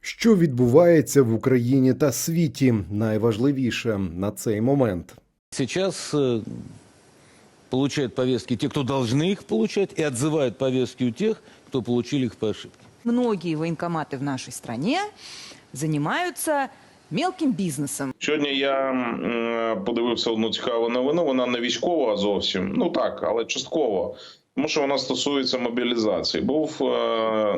Що відбувається в Україні та світі? Найважливіше на цей момент. Сейчас э, получают повестки те, кто должны их получать, и отзывают повестки у тех, кто получили их по ошибке. Многие военкоматы в нашей стране занимаются мелким бизнесом. Сьогодні я м, подивився одну цікаву новину. Вона не військова зовсім. Ну так, але частково. Тому що вона стосується мобілізації. Був е,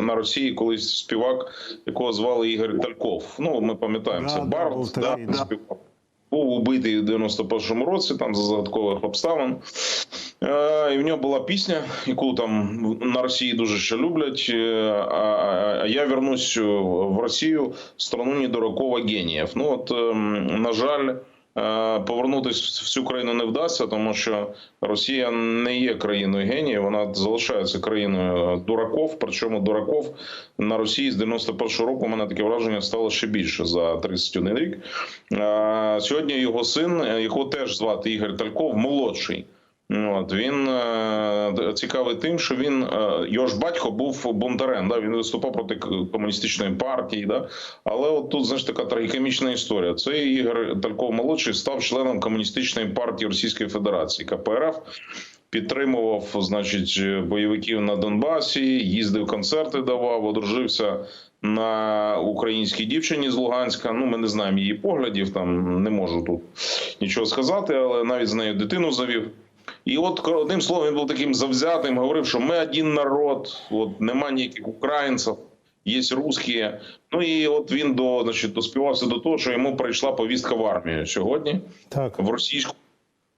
на Росії колись співак, якого звали Ігор Тальков. Ну ми пам'ятаємо, це Да, Барт, був да, да. співак. Був убитий у 91-му році, там за загадкових обставин. Е, і в нього була пісня, яку там на Росії дуже ще люблять. е, А, а- а я вернусь в Росію в страну недорокого геніїв. Ну от, ем, на жаль. Е, Повернутися в цю країну не вдасться, тому що Росія не є країною генії, вона залишається країною дураков. Причому дураков на Росії з 91-го року у мене таке враження стало ще більше за 31 рік. Е, Сьогодні його син, його теж звати Ігор Тальков, молодший. От він е, цікавий тим, що він е, його ж батько був бунтарем. Да? Він виступав проти комуністичної партії. Да? Але от тут знаєш така трагікомічна історія. Цей Ігор Тальков молодший став членом комуністичної партії Російської Федерації КПРФ. Підтримував, значить, бойовиків на Донбасі, їздив концерти, давав, одружився на українській дівчині з Луганська. Ну, ми не знаємо її поглядів, там не можу тут нічого сказати, але навіть з нею дитину завів. І от одним словом він був таким завзятим, говорив, що ми один народ, от нема ніяких українців, є русські. Ну і от він до значить доспівався до того, що йому прийшла повістка в армію сьогодні Так. в російську.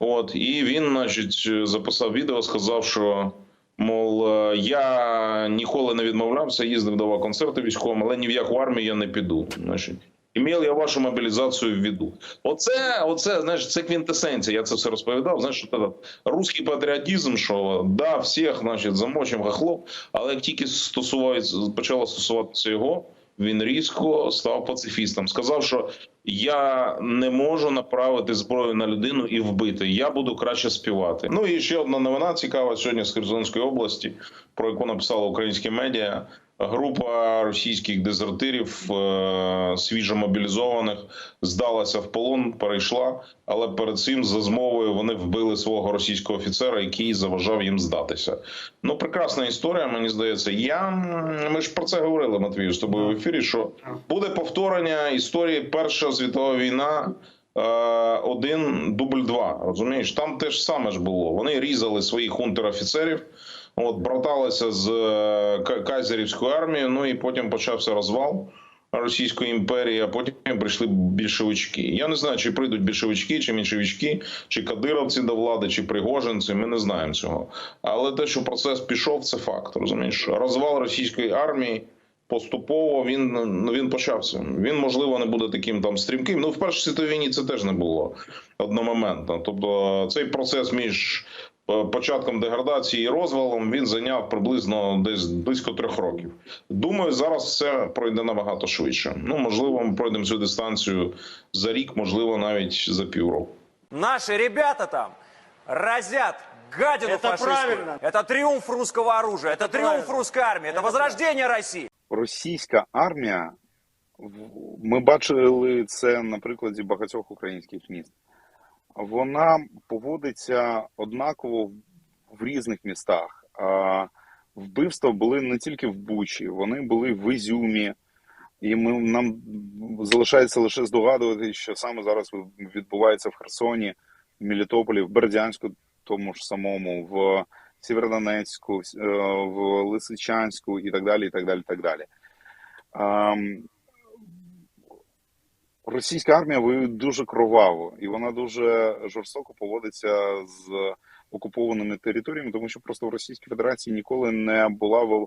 От і він, значить, записав відео, сказав, що мов е, я ніколи не відмовлявся, їздив давав концерти військовим, але ні в яку армію я не піду. Значить. Імел я вашу мобілізацію в виду. Оце, оце, знаєш, це квінтесенція. Я це все розповідав. Знаєш, що этот русський патріотизм, що да, всіх, значить, замочимо хохлов, але як тільки стосувається, почало стосуватися його, він різко став пацифістом. Сказав, що я не можу направити зброю на людину і вбити. Я буду краще співати. Ну і ще одна новина цікава сьогодні з Херсонської області, про яку написали українські медіа. Група російських дезертирів е, свіжо мобілізованих здалася в полон, перейшла, але перед цим за змовою вони вбили свого російського офіцера, який заважав їм здатися. Ну, прекрасна історія, мені здається. Я ми ж про це говорили Матвію з тобою в ефірі. Що буде повторення історії Перша світова війна. Е, Один дубль два розумієш, там теж саме ж було. Вони різали своїх унтер-офіцерів, от браталися з е, Ка- кайзерівською армією. Ну і потім почався розвал Російської імперії, а потім прийшли більшовички. Я не знаю, чи прийдуть більшовички, чи меншовички, чи кадировці до влади, чи пригожинці. Ми не знаємо цього. Але те, що процес пішов, це факт. Розумієш, розвал російської армії. Поступово він ну він почався. Він можливо не буде таким там стрімким. Ну в першій світовій війні це теж не було одномоментно. Тобто цей процес між е, початком деградації і розвалом він зайняв приблизно десь близько трьох років. Думаю, зараз все пройде набагато швидше. Ну можливо, ми пройдемо цю дистанцію за рік, можливо, навіть за півроку. Наши ребята там разят гадину Это фашистскую. правильно. Это триумф русского оружия, это, триумф правильно. русской армии, это, возрождение России. російська армія, ми бачили це на прикладі багатьох українських міст. Вона поводиться однаково в- різних містах. Вбивства були не тільки в Бучі, вони були в Ізюмі. І ми, нам залишається лише здогадувати, що саме зараз відбувається в Херсоні, в Мелітополі, в Бердянську, тому ж самому, в в- е, в Лисичанську і так далі. і так далі, і так далі. Ам, Російська армія воює дуже кроваво, і вона дуже жорстоко поводиться з окупованими територіями, тому що просто в Російській Федерації ніколи не була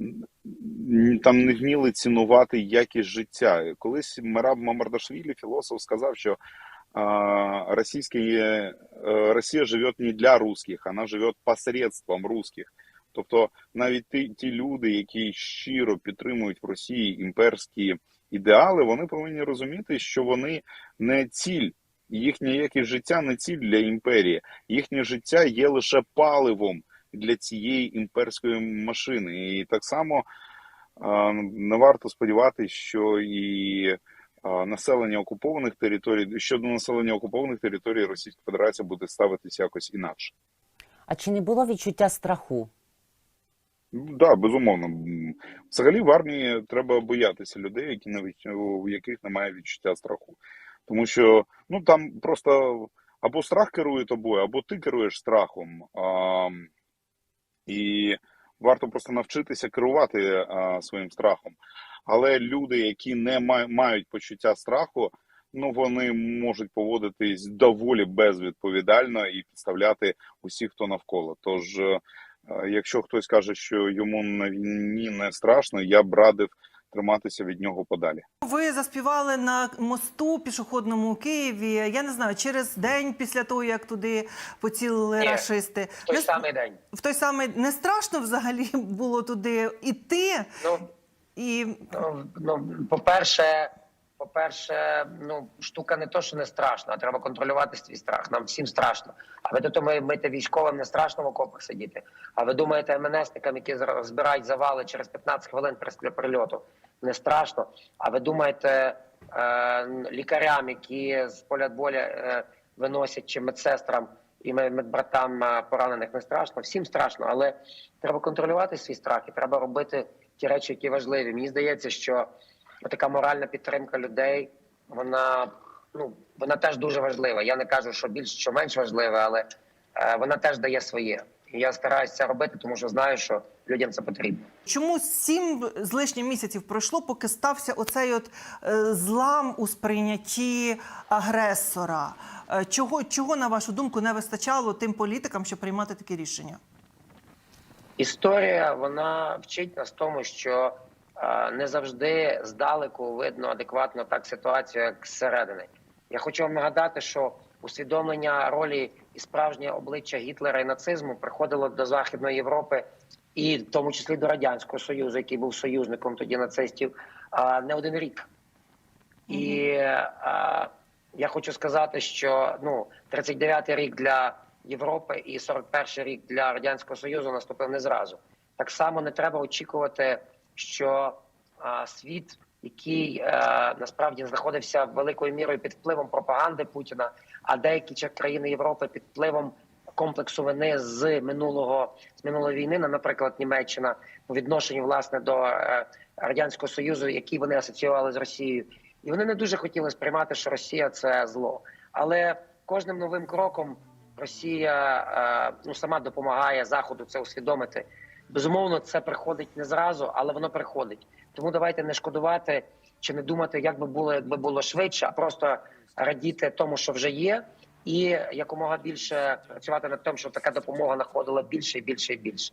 м, там не вміли цінувати якість життя. Колись Мераб Мамардашвілі, філософ, сказав, що е, Росія живе не для русських, вона живе посередством русських. Тобто навіть ті, ті люди, які щиро підтримують в Росії імперські ідеали, вони повинні розуміти, що вони не ціль, їхнє якесь життя не ціль для імперії, їхнє життя є лише паливом для цієї імперської машини. І так само не варто сподіватися, що і населення окупованих територій щодо населення окупованих територій Російська Федерація буде ставитися якось інакше. А чи не було відчуття страху? Так, да, безумовно. Взагалі в армії треба боятися людей, які не у яких немає відчуття страху. Тому що ну там просто або страх керує тобою, або ти керуєш страхом. А, і варто просто навчитися керувати а, своїм страхом. Але люди, які не май- мають почуття страху, ну вони можуть поводитись доволі безвідповідально і підставляти усіх, хто навколо. Тож, е, якщо хтось каже, що йому на війні не страшно, я б радив триматися від нього подалі. Ви заспівали на мосту пішохідному у Києві. Я не знаю, через день після того, як туди поцілили Ні, рашисти. В той Не- самий день. в той самий не страшно взагалі було туди іти Ну, і ну, ну, по-перше, по-перше, ну штука не то, що не страшна, а треба контролювати свій страх. Нам всім страшно. А ви думаєте, мити військовим не страшно в окопах сидіти? А ви думаєте, МНСникам, які збирають завали через 15 хвилин після прильоту, не страшно? А ви думаєте, е, лікарям, які з поля боля е, виносять чи медсестрам і мед- медбратам е, поранених не страшно? Всім страшно, але треба контролювати свій страх і треба робити ті речі, які важливі. Мені здається, що така моральна підтримка людей, вона ну вона теж дуже важлива. Я не кажу, що більш що менш важливе, але е, вона теж дає своє. І я стараюся це робити, тому що знаю, що людям це потрібно. чому сім з лишнім місяців пройшло, поки стався оцей от е, злам у сприйнятті агресора? Е, чого, чого, на вашу думку, не вистачало тим політикам, щоб приймати такі рішення? Історія вона вчить нас тому, що не завжди здалеку видно адекватно так ситуацію, як зсередини. Я хочу вам нагадати, що усвідомлення ролі і справжнє обличчя Гітлера і нацизму приходило до Західної Європи, і в тому числі до радянського союзу, який був союзником тоді нацистів, не один рік. І я хочу сказати, що ну 39-й рік для Європи і 41-й рік для радянського союзу наступив не зразу. Так само не треба очікувати, що а, світ, який е, насправді знаходився великою мірою під впливом пропаганди Путіна, а деякі країни Європи під впливом комплексу вини з минулого з минулої війни, на- наприклад, Німеччина по відношенню власне до е, радянського союзу, який вони асоціювали з Росією, і вони не дуже хотіли сприймати, що Росія це зло. Але кожним новим кроком Росія е, ну сама допомагає Заходу це усвідомити. Безумовно, це приходить не зразу, але воно приходить. Тому давайте не шкодувати чи не думати, як би було, якби було швидше, а просто радіти тому, що вже є, і якомога більше працювати над тим, щоб така допомога знаходила більше і більше і більше.